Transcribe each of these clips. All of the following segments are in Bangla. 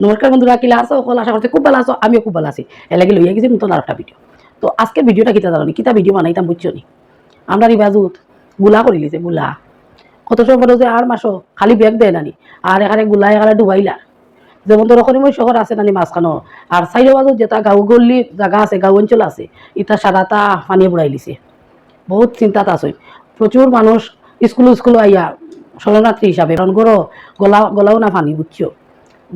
নমস্কার বন্ধুরা কিলা আছো? সকল আশা করছি খুব ভালো আছো, আমিও খুব ভালো আছি। এর লাগে লইয়া গেছি নতুন আর একটা ভিডিও তো আজকে ভিডিওটা কিতা জানো কিতা ভিডিও বানাইতাম বুঝছ নি? আমরা রিবাজুতগুলা করে লিছে, গুলা। কত সময় যে আর মাসো খালি ব্যাগ দেয় নানি, আর এখানে গুলা এখানে ডুবাইলা যেমন ধরো খনিময় শহর আছে নানি মাঝখানো আর সাইডে বাজু যেটা গাঁও গল্লি জায়গা আছে, গাঁও অঞ্চল আছে ইটা সারাটা পানি বুড়াই লিছে। বহুত চিন্তাত আছে। প্রচুর মানুষ স্কুল স্কুল আইয়া শরণার্থী হিসাবে কারণ গরো গলা গলাও না পানি, বুঝছ?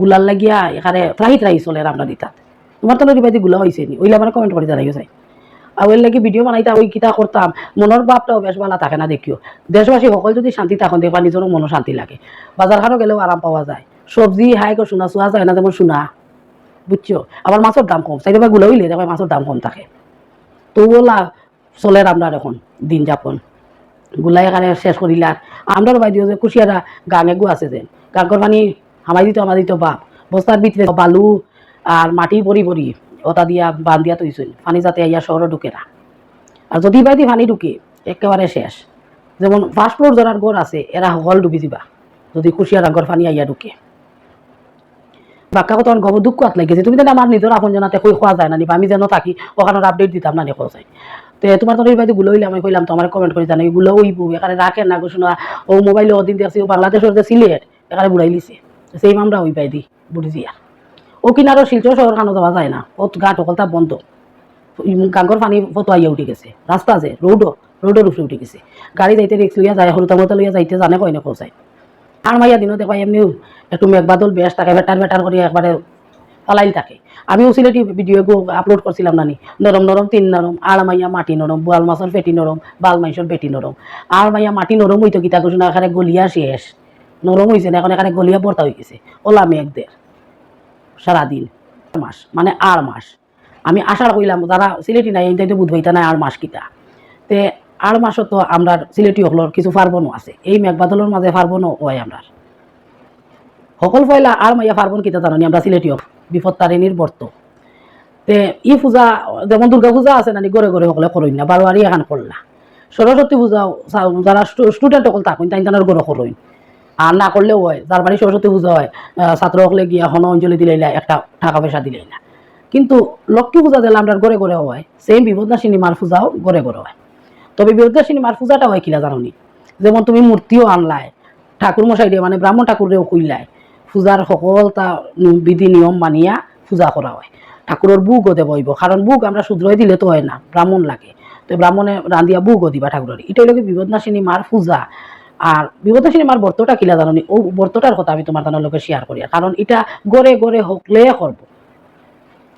গুলার লাগিয়া এখানে ত্রাহি ত্রাহি চলে আমরা দিতাত তোমার তো নদী গুলা হয়েছে নি, ওইলে আমার কমেন্ট করে জানাইও যায় আর ওই লাগি ভিডিও বানাইতাম ওই কিতা করতাম মনের ভাবটাও বেশ ভালো থাকে না দেখিও। দেশবাসী সকল যদি শান্তি থাকুন দেখবা নিজেরও মনও শান্তি লাগে। বাজারখানও গেলেও আরাম পাওয়া যায়। সবজি হাই করে শোনা, চোৱা যায় না যেমন শোনা। বুঝছ আবার মাছের দাম কম চাইতে গুলো হইলে দেখবা মাছের দাম কম থাকে। তো ওলা, চলে আপনার এখন, দিন যাপন। গুলাই এখানে শেষ করিলার আমরার বাইদিও যে কুশিয়ারা গাঙে গু আছে যে গাঙ্গর পানি হামাই দিত আমার দিত বাপ। বস্তার ভিতরে বালু আর মাটি পরি পরি ওটা দিয়া বান দিয়া তৈছিল পানি যাতে আইয়া শহরে ঢুকে না। আর যদি বাইদি পানি ঢুকে একেবারে শেষ। যেমন ফার্স্ট ফ্লোর যারা ঘর আছে এরা হল ডুবি দিবা। যদি কুশিয়ার আগর পানি আইয়া ঢুকে। বাক্কা কত গব দুঃখ আত লাগিছে তুমি জানো আমার নিজের আপন জনাতে কই খোয়া যায় না নিবা। আমি যেন থাকি ওখানে আপডেট দিতাম না খোয়া যায়। তে তোমার তো বাইদি গুলো হইলে আমি কইলাম তো আমার কমেন্ট করে জানাই গুলো ওইব এখানে রাখে না শোনা ও মোবাইলে ওদিন দেখছি ও বাংলাদেশের যে সিলেট এখানে বুড়াই লিছে। সেই মামরা ওই বাইদি বুড়ি দিয়া ও কিনারও শিলচর শহর খানো যাওয়া যায় না ও গা অকলতা বন্ধ। গাঙ্গর পানি ফটো আইয়া উঠে গেছে, রাস্তা আছে রোডও, রোডের উপরে উঠে গেছে। গাড়ি যাইতে রিক্স লইয়া যায় সরু তামতা লইয়া যাইতে জানে কয় না কোথায় আর মাইয়া দিনও দেখবা এমনিও একটু মেঘবাদল বেশ থাকে বেটার বেটার করে একবারে পালাইল থাকে আমিও সিলেটি ভিডিও আপলোড করছিলাম নানি, নরম নরম, তিন নরম, আর মাইয়া মাটি নরম, বোয়াল মাছের পেটি নরম, বাল মাইসর পেটি নরম। আর মাইয়া মাটি নরম হইতো কিতা কিছু না এখানে গলিয়া শেষ। নরম হয়েছে না, এখন এখানে গলিয়া বর্তা হয়ে গেছে ওলা মেঘদের সারাদিন। মাস মানে আর মাস। আমি আশা কইলাম, যারা সিলেটি নাই এই বুধ হইতা নাই আর মাস কিতা। তে আর মাসও তো আমরা সিলেটি হকলর কিছু পার্বণও আছে। এই মেঘ মেঘবাদলের মাঝে পার্বণও হয় আমরা সকল পয়লা আর মাইয়া পার্বণ কিতা জানি আমরা সিলেটি হক। বিপদ তারিণীর বর্ত তে ই পূজা, যেমন দুর্গা পূজা আছে নানি গড়ে গড়ে সকলে করইন না, বারোয়ারি এখন করলা। সরস্বতী পূজাও চা- যারা স্টুডেন্ট সকল থাকুন তাই তাদের গড়ে করইন আর না করলেও হয়। যার বাড়ি সরস্বতী পূজা হয় ছাত্র সকলে গিয়া হন অঞ্জলি দিলেই না একটা টাকা পয়সা দিলেই না কিন্তু লক্ষ্মী পূজা দিলে আমরা গড়ে গড়ে হয়। সেম বিপদনাশিনী মার পূজাও গড়ে গড়ে হয়। তবে বিপদনাশিনী মার পূজাটা হয় কিলা জানো যেমন তুমি মূর্তিও আনলাই, ঠাকুর মশাই দিয়ে মানে ব্রাহ্মণ ঠাকুরেও কইলাই, পূজার সকল তা বিধি নিয়ম মানিয়া পূজা করা হয়। ঠাকুরের বুকও দেব হইব কারণ বুক আমরা শুদ্রই দিলে তো হয় না, ব্রাহ্মণ লাগে। তো ব্রাহ্মণে রান্ধিয়া বুকও দিবা ঠাকুরের। এটাই লোক বিপদনাশিনী মার পূজা। আর বিপদনাশিনী মার বর্তটা কিলা জানো ও বর্তটার কথা আমি তোমার তানোর লোকে শেয়ার করি। কারণ এটা গড়ে গড়ে হকলে করব।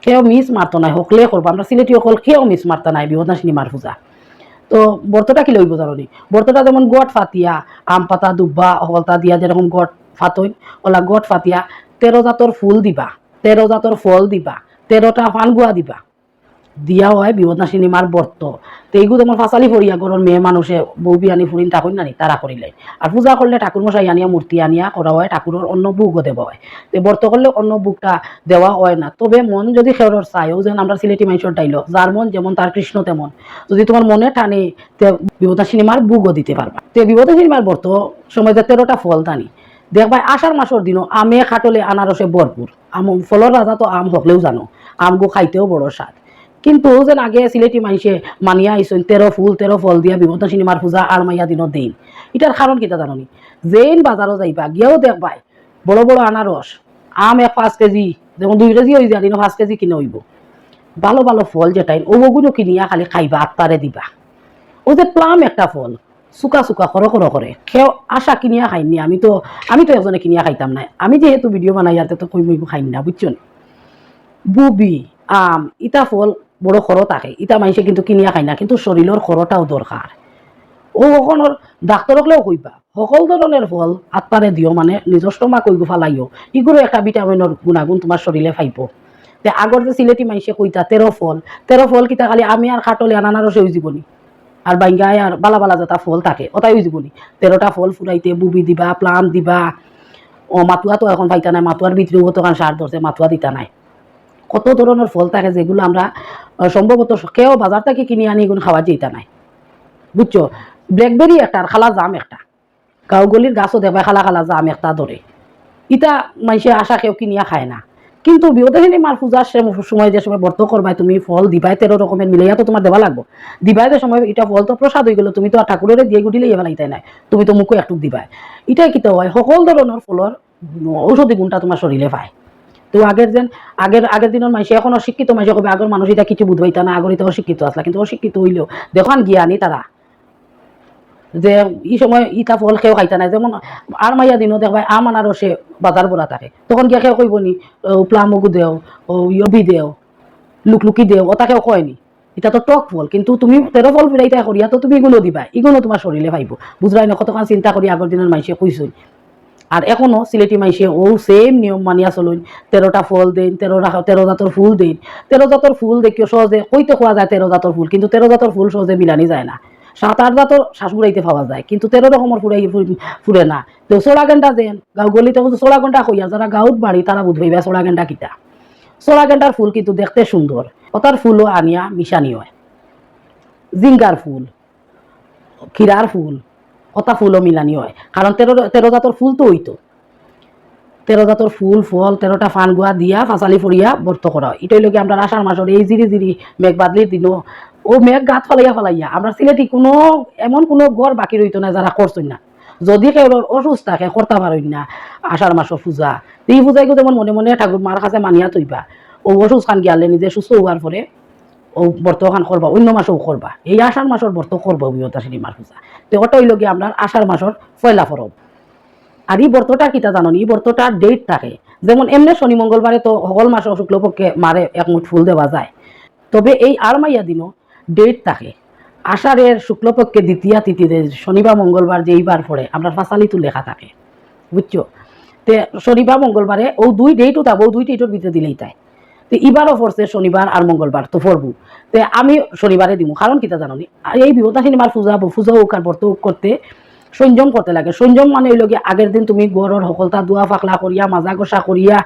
কেউ মিস মারতো নাই হকলে করব। আমরা সিলেটি হকল কেউ মিস মারতা নাই বিপদনাশিনী মার পূজা। তো বর্তটা কি লইব জানো বর্তটা যেমন গট ফাতিয়া, আম পাতা দুব্বা হলতা দিয়া যেরকম গট ফাতইন ওলা গট ফাতিয়া, তেরো জাতর ফুল দিবা, তেরো জাতর ফল দিবা, তেরোটা ফানগুয়া দিবা। দিয়া হয় বিপদনাশিনী মার বর্ত। তো এইগুলো যেমন ফাঁসালি ফরিয়া গরর মেয়ে মানুষে বউ বিয়ানি ফুরিন ঠাকুর নানি তারা করিলে আর পূজা করলে ঠাকুর মশাই আনিয়া মূর্তি আনিয়া করা হয় ঠাকুরের অন্য বুকও দেওয়া হয়। তো বর্ত করলে অন্য বুকটা দেওয়া হয় না। তবে মন যদি খেরর চাইও যেন আমরা সিলেটি মানুষের ডাইলগ যার মন যেমন তার কৃষ্ণ তেমন। যদি তোমার মনে টানে, তে বিপদা সিনেমার বুকও দিতে পারবা তে বিপদা সিনেমার বর্ত সময় তেরোটা ফল টানি। দেখবা আষাঢ় মাসের দিনও আমে খাটলে আনারসে ভরপুর আম ফলর রাজা তো আম হকলেও জানো। আমগো খাইতেও বড় স্বাদ। কিন্তু যেন আগে সিলেটি মানুষে মানিয়া আইসেন তেরো ফুল তেরো ফল দিয়া বিপদা সিনেমার পূজা আর মাইয়া দিনত দিন। এটার কারণ কিতা জাননি? যেন বাজারও যাইবা, গিয়েও দেখবাই বড় বড় আনারস আম এক পাঁচ কেজি, যেমন দুই কেজি হয়ে যায় পাঁচ কেজি কিনে হইব। ভালো ভালো ফল যেটাই ওগুলো কিনিয়া খালি খাইবা আত্মারে দিবা। ও যে প্লাম একটা ফল, চুকা চুকা খর খর করে সেও আশা কিনিয়া খাইনি আমি তো আমি তো এজনে কিনিয়া খাইতাম না আমি যেহেতু ভিডিও বানাই ইয়াতে তো কই খাইনি না বুঝছ বুবি, আম, ইটা ফল বড় খর থাকে। ইটা মাইসে কিন্তু কিনিয়া খাই না, কিন্তু শরীরের খরটাও দরকার ও সকলের ডাক্তরকলেও কইবা সকল ধরনের ফল আত্মারে দিও মানে নিজস্ব মা কই ফালাইও ইগুলো একটা ভিটামিনের গুণাগুণ তোমার শরীরে ফাইব তে আগর যে সিলেটি মাইসে কইতা তেরো ফল। তেরো ফল কিতা খালি আমি আর খাটলে আনানারসে হয়ে যাবনি আর বাইঙ্গায় আর বালা বালা যেটা ফল থাকে ওটাই যাবনি তেরোটা ফল ফুরাইতে বুবি দিবা, প্লাম দিবা। ও মাতুয়া তো এখন পাইতা নাই মাতুয়ার ভিতরেও তো কারণ সার ধরছে মাতুয়া দিতা নাই। কত ধরনের ফল থাকে যেগুলো আমরা সম্ভবত কেউ বাজার থেকে কিনে আনি এগুলো খাওয়া যেতা নাই। বুঝছ? ব্ল্যাকবেরি একটা আর খালা জাম একটা। গাঁওগলির গাছও দেবা খালা খালা জাম একটা ধরে। ইটা মানুষে আশা কেউ কিনিয়া খায় না। কিন্তু বিপদাসিনী মার পূজার সময় যে সময় ব্রত করবাই তুমি ফল দিবাই তেরো রকমের মিলাইয়া তো তোমার দেওয়া লাগবো। দিবাই যে সময় এটা ফল তো প্রসাদ হয়ে গেল, তুমি তো ঠাকুরের দিয়ে গুটিলে এবার লাইতাই নাই। তুমি তো মুখে একটু দিবাই। এটাই কিতা হয়, সকল ধরনের ফলর ঔষধি গুণটা তোমার শরীরে পায়। তো আগের যেন আগের আগের দিনের মানুষ এখন অশিক্ষিত মানুষ কবে আগের মানুষ এটা কিছু বুঝবাইতা না আগর এটা অশিক্ষিত আসলা কিন্তু অশিক্ষিত হইলেও দেখান জ্ঞানী তারা। যে এই সময় ইটা ফল খেয়েও খাইতা নাই, যেমন আর মাইয়া দিনও দেখবাই আম আনারসে বাজার বলা থাকে তখন গিয়া খেয়ে কইব নি প্লামগু দেও, ও ইয়বি দেও, লুকলুকি দেও ও তাকেও কয়নি এটা তো টক ফল, কিন্তু তুমি তেরো ফল ফিরাইতা করিয়া তো তুমি এগুলো দিবা, এগুলো তোমার শরীরে পাইব বুঝলাই না কতক্ষণ চিন্তা করি আগের দিনের মাইসে কইসই আর এখনও সিলেটি মাইসে, ও সেম নিয়ম মানিয়া চলুন তেরোটা ফল দেন, তেরো তেরো জাতর ফুল দেন। তেরো জাতর ফুল দেখিও সহজে কইতে খোয়া যায় তেরো জাতর ফুল, কিন্তু তেরো জাতর ফুল সহজে মিলানি যায় না। সাত আট জাতর শ্বাসগুড়াইতে পাওয়া যায়, কিন্তু তেরো রকমের ফুরাই ফুরে না। তো সোলা গেন্ডা দেন গাঁও গলিতে সোলা গেন্ডা হইয়া যারা গাঁত বাড়ি তারা বুঝবাইবা সোলা গেন্ডা কিতা। সোলা গেন্ডার ফুল কিন্তু দেখতে সুন্দর ওটার ফুলও আনিয়া মিশানি হয় জিঙ্গার ফুল ক্ষীরার ফুল ওটা ফুলও মিলানি হয়। কারণ তেরো তেরো জাতর ফুল তো হইতো তেরো জাতর ফুল, ফল তেরোটা ফান গুয়া দিয়া ফাঁসালি ফরিয়া বর্ত করা হয়। এটাই লোকে আমরা আষাঢ় মাসের এই জিরি জিরি মেঘ বাদলির দিনও ও মেঘ গাত ফালাইয়া ফালাইয়া। আমরা সিলেটি কোনো, এমন কোনো গড় বাকি রইতো না যারা করছই না। যদি কেউ অসুস্থ থাকে করতে পারই না। আষাঢ় মাসের পূজা। এই পূজায় যেমন মনে মনে ঠাকুর মার কাছে মানিয়া তৈবা ও অসুস্থ খান গিয়ালে নিজে সুস্থ হওয়ার পরে ও বর্তখান করবা, অন্য মাসেও করবা। এই আষাঢ় মাসের বর্ত করব বিহতা শ্রী মার পূজা তো ওটা হইল গিয়ে আমরা আষাঢ় মাসের পয়লা পরব। আর এই বর্তটা কিতা জানো নি? এই বর্তটার ডেট থাকে। যেমন এমনি শনি, মঙ্গলবারে তো সকল মাস শুক্লপক্ষে মারে, এক মুঠ ফুল দেওয়া যায়। তবে এই আর মাইয়া দিনও ডেট থাকে। আষাঢ়ের শুক্লপক্ষে দ্বিতীয়া তিথিতে শনিবার, মঙ্গলবার যেইবার পড়ে, আমরা ফাঁসালিতো লেখা থাকে। বুঝছ? তে শনিবার, মঙ্গলবারে ও দুই ডেটও থাকব দুই ডেটের ভিতরে দিলেই তাই। তো এবারও পড়ছে শনিবার আর মঙ্গলবার, তো পড়ব। তে আমি শনিবারে দিব কারণ কিতা জানো নি? এই বিপদা সিনেমার পূজা পূজা হোক আর ব্রত করতে সংযম করতে লাগে। সংযম মানে হইল কি আগের দিন তুমি গড়ের সকলতা দোয়া ফাকলা করিয়া মাজা কষা করিয়া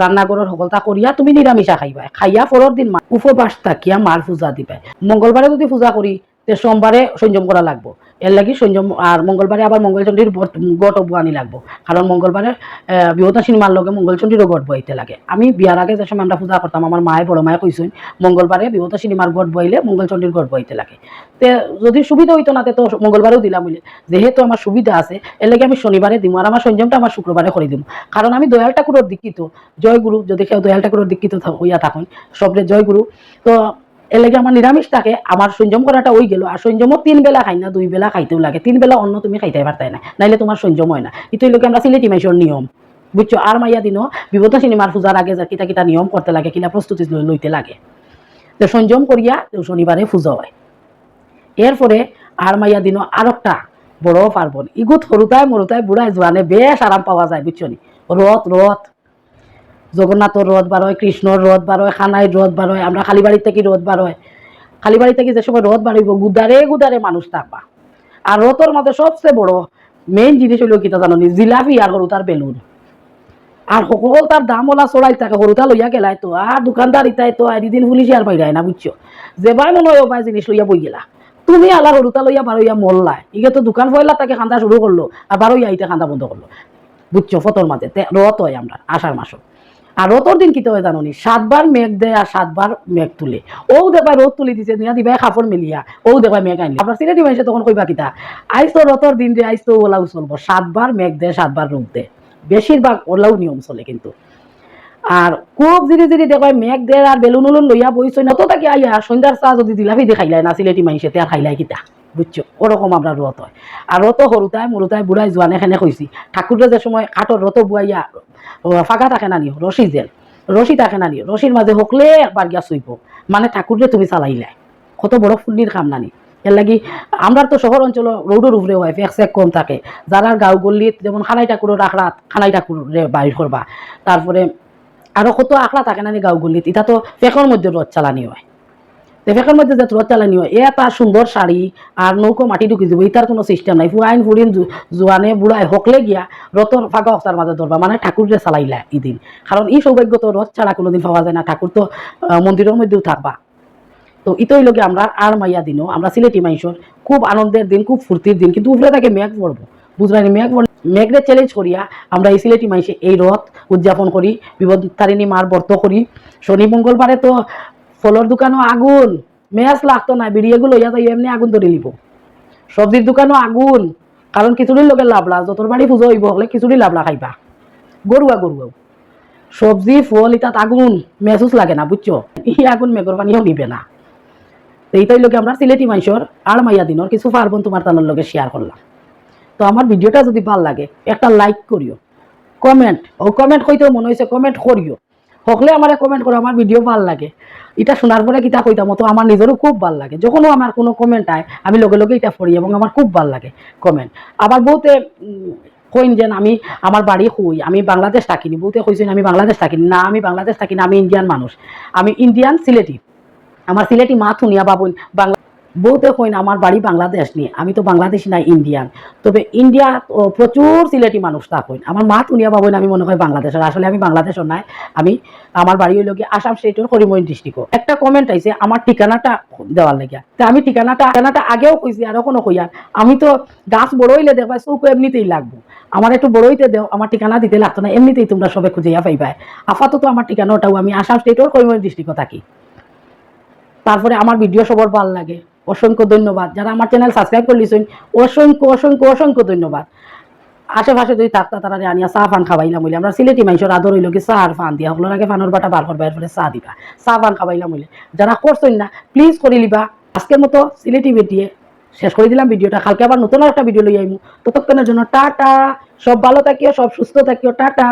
রান্নাঘরের সকলতা করিয়া তুমি নিরামিষা খাইবা। খাইয়া পরের দিন উপবাস থাকিয়া মার পূজা দিবা। মঙ্গলবারে যদি পূজা করি তে সোমবারে সংযম করা লাগবো। এর লাগি সংযম আর মঙ্গলবারে আবার মঙ্গলচণ্ডীর গট বানি লাগবো। কারণ মঙ্গলবারে বিহতা সিনেমার লগে মঙ্গলচণ্ডীরও গট বইতে লাগে। আমি বিয়ার আগে যে সময় আমরা পূজা করতাম, আমার মায়ে, বড় মায়ে কইছেন মঙ্গলবারে বিহতা সিনেমার গট বইলে মঙ্গলচণ্ডীর গট বইতে লাগে। তে, যদি সুবিধা হইতো না, তে মঙ্গলবারেও দিলাম বলে। যেহেতু আমার সুবিধা আছে, এর লাগে আমি শনিবারে দিব আর আমার সংযমটা আমার শুক্রবারে করে দিব কারণ আমি দয়াল ঠাকুরের দীক্ষিত। জয়গুরু, যদি কেউ দয়াল ঠাকুরের দীক্ষিত হইয়া থাকুন, সবরে জয়গুরু। তো এর লাগে আমার নিরামিষ থাকে আমার সংযম করাটা ওই গেল। আর সংযমও তিন বেলা খাই না, দুই বেলা খাইতেও লাগে। তিন বেলা অন্য তুমি খাইতে পারতাই না নাইলে তোমার সংযম হয় না। এটাই লোকে আমরা সিলেটি মাইসর নিয়ম। বুঝছ আর মাইয়া দিনও বিপদ সিনেমার পূজার আগে যা কিতা কিতা নিয়ম করতে লাগে, কিলা প্রস্তুতি লই- লইতে লাগে। তো সংযম করিয়া শনিবারে পূজা হয়। এরপরে আর মাইয়া দিনও আর একটা বড় পার্বণ ইগুত সরুতায় মরুতায় বুড়ায় জোয়ানে বেশ আরাম পাওয়া যায় বুঝছ নি রথ রথ জগন্নাথর রথ বার হয় কৃষ্ণর রথ বার হয় খানাইর রথ বার হয় আমরা খালিবাড়ির থেকে রথ বার হয়। খালিবাড়ি থেকে যে সময় রথ বাড়িব গুদারে গুদারে মানুষ থাকবা। আর রথর মধ্যে সবচেয়ে বড় মেইন জিনিস হইল কিতা জানো নি, জিলাপি আর সরু তার বেলুন। আর সকল তার দাম ওলা চড়াই থাকে সরুতা লইয়া গেলাই তো আর দোকানদার ইতাই তো এদিন পুলিশে আর পাইরাই না বুঝছ যেবাই মনে হয় ওবাই জিনিস লইয়া বই গেলা। তুমি আলা সরুতা লইয়া বারইয়া মরলাই ইগে তো দোকান ফয়লা তাকে খান্দা শুরু করল আর বারইয়া ইতে খান্দা বন্ধ করল। বুঝছ ফতর মাঝে তে রথ হয় আমরা আষাঢ় মাসও আর রথর দিন কিতে হয় জানো নি সাতবার মেঘ দেয় আর সাতবার মেঘ তুলে। ও দেখবাই রোদ তুলি দিছে, দুনিয়া দিবাই কাপড় মিলিয়া। ও দেখবাই মেঘ আইনি আপনার সিলেটি মানুষে তখন কইবা কিতা? আইস তো রথর দিন দিয়ে আইস তো ওলাও চলবো সাতবার মেঘ দেয়, সাতবার রোদ দেয়। বেশিরভাগ ওলাও নিয়ম চলে কিন্তু। আর খুব জিরি জিরি দেখবাই মেঘ দেয় আর বেলুন উলুন লইয়া বইছ না তো তাকে আইয়া সন্ধ্যার চা যদি জিলাপি দিয়ে খাইলাই না সিলেটি মানুষে তে আর খাইলাই কিতা? বুঝছ? ওরকম আমরা রথ হয়। আর রত সরুতাই মরুতাই বুড়াই জোয়ানে এখানে কইছি ঠাকুরের যে সময় কাঠর রত বুয়াইয়া ফাঁকা থাকে না নিও রশি জেল রশি থাকে না নিও রশির মাঝে হকলে একবার গিয়া শুইব মানে ঠাকুরে তুমি চালাইলাই কত বড় ফুল্লির কাম নানি এর লাগি আমরা তো শহর অঞ্চল রোডের উপরে হয় ফেক সেক কম থাকে। যারা গাঁও গল্লিত যেমন খানাই ঠাকুরের আখড়া খানাই ঠাকুরে বাইর করবা তারপরে আরও কত আখড়া থাকে না গাঁও গল্লিত এটা তো ফেকর মধ্যে রথ চালানি হয়। ফেকের মধ্যে যে রথ চালানি হয় এ তার সুন্দর শাড়ি আর নৌকো মাটি ঢুকি দিব এটার কোনো সিস্টেম নাই। ফুয়াইন ফুরিন জোয়ানে বুড়াই হকলে গিয়া রথর ফাঁকা অক্সার মাঝে ধরবা মানে ঠাকুরে চালাইলা ইদিন কারণ এই সৌভাগ্য তো রথ ছাড়া কোনোদিন পাওয়া যায় না ঠাকুর তো মন্দিরের মধ্যেও থাকবা। তো ইতই লগে আমরা আর মাইয়া দিনও আমরা সিলেটি মাইসর খুব আনন্দের দিন, খুব ফুর্তির দিন। কিন্তু উপরে তাকে মেঘ পড়ব বুঝলাই মেঘ মেঘরে চ্যালেঞ্জ করিয়া আমরা এই সিলেটি মাইসে এই রথ উদযাপন করি বিপদতারিণী মার ব্রত করি শনি মঙ্গলবারে তো ফলর দোকানও আগুন। মেয়াজ লাগতো না বিড়িয়েগুলো ইয়া যাই এমনি আগুন ধরে লিব। সবজির দোকানও আগুন কারণ খিচুড়ির লগে লাভলা যতর বাড়ি পুজো হইব হলে খিচুড়ি লাভলা খাইবা। গরুয়া গরুয়াও সবজি ফল ইতাত আগুন মেসুস লাগে না বুঝছ ই আগুন মেঘর পানিও নিবে না। তো এইটাই লোকে আমরা সিলেটি মানুষের আর মাইয়া দিনের কিছু পার্বণ তোমার তানোর লগে শেয়ার করলাম তো আমার ভিডিওটা যদি ভালো লাগে, একটা লাইক করিও কমেন্ট ও কমেন্ট কইতেও মনে হয়েছে কমেন্ট করিও হকলে আমার কমেন্ট করো, আমার ভিডিও ভালো লাগে। এটা শোনার পরে কিতা কইতাম তো আমার নিজেরও খুব ভালো লাগে। যখনও আমার কোনো কমেন্ট আয়, আমি লগে লগে এটা পড়ি এবং আমার খুব ভালো লাগে কমেন্ট আবার বহুতে কইন যেন আমি আমার বাড়ি হই, আমি বাংলাদেশ থাকিনি। বহুতে কইছেন, আমি বাংলাদেশ থাকিনি। না, আমি বাংলাদেশ থাকি না আমি ইন্ডিয়ান মানুষ। আমি ইন্ডিয়ান সিলেটি। আমার সিলেটি মা থুনিয়া বাবুন বহুতে কইন আমার বাড়ি বাংলাদেশ নিয়ে আমি তো বাংলাদেশি না ইন্ডিয়ান তবে ইন্ডিয়া প্রচুর সিলেটি মানুষ তা কইন আমার মা থুনিয়া বাবুন আমি মনে হয় বাংলাদেশের, আসলে আমি বাংলাদেশের নাই, আমি আমার বাড়ি হইল গিয়ে আসাম স্টেটের করিমগঞ্জ ডিস্ট্রিক্ট একটা কমেন্ট আইছে, আমার ঠিকানাটা দেওয়ার লেগে তা আমি ঠিকানাটা ঠিকানাটা আগেও কইছি আর এখনও কইয়ার আমি তো গাছ বড় হইলে দেখবা, চৌক এমনিতেই লাগবো। আমার একটু বড় হইতে দেও, আমার ঠিকানা দিতে লাগতো না, এমনিতেই তোমরা সবে খুঁজিয়া পাইবা আপাতত আমার ঠিকানাটাও আমি আসাম স্টেটের করিমগঞ্জ ডিস্ট্রিক্টে থাকি। তারপরে আমার ভিডিও সবার ভালো লাগে। অসংখ্য ধন্যবাদ। যারা আমার চ্যানেল সাবস্ক্রাইব করলিছেন অসংখ্য অসংখ্য অসংখ্য ধন্যবাদ। আশেপাশে যদি থাকতা তারা আনিয়া চাহ ফান খাবাইলাম বলে আমরা সিলেটি মানুষের আদর হইল কি চাহ আর ফান দিয়া। হলোর আগে ফানোর বাটা বার করবা, এরপরে চাহ দিবা। চাহ ফান খাবাইলাম বলে যারা করছেন না প্লিজ করে লিবা আজকের মতো সিলেটি বেটিয়ে শেষ করে দিলাম। ভিডিওটা কালকে আবার নতুন একটা ভিডিও লই আইমু। ততক্ষণের জন্য টাটা। সব ভালো থাকিও, সব সুস্থ থাকিও। টাটা।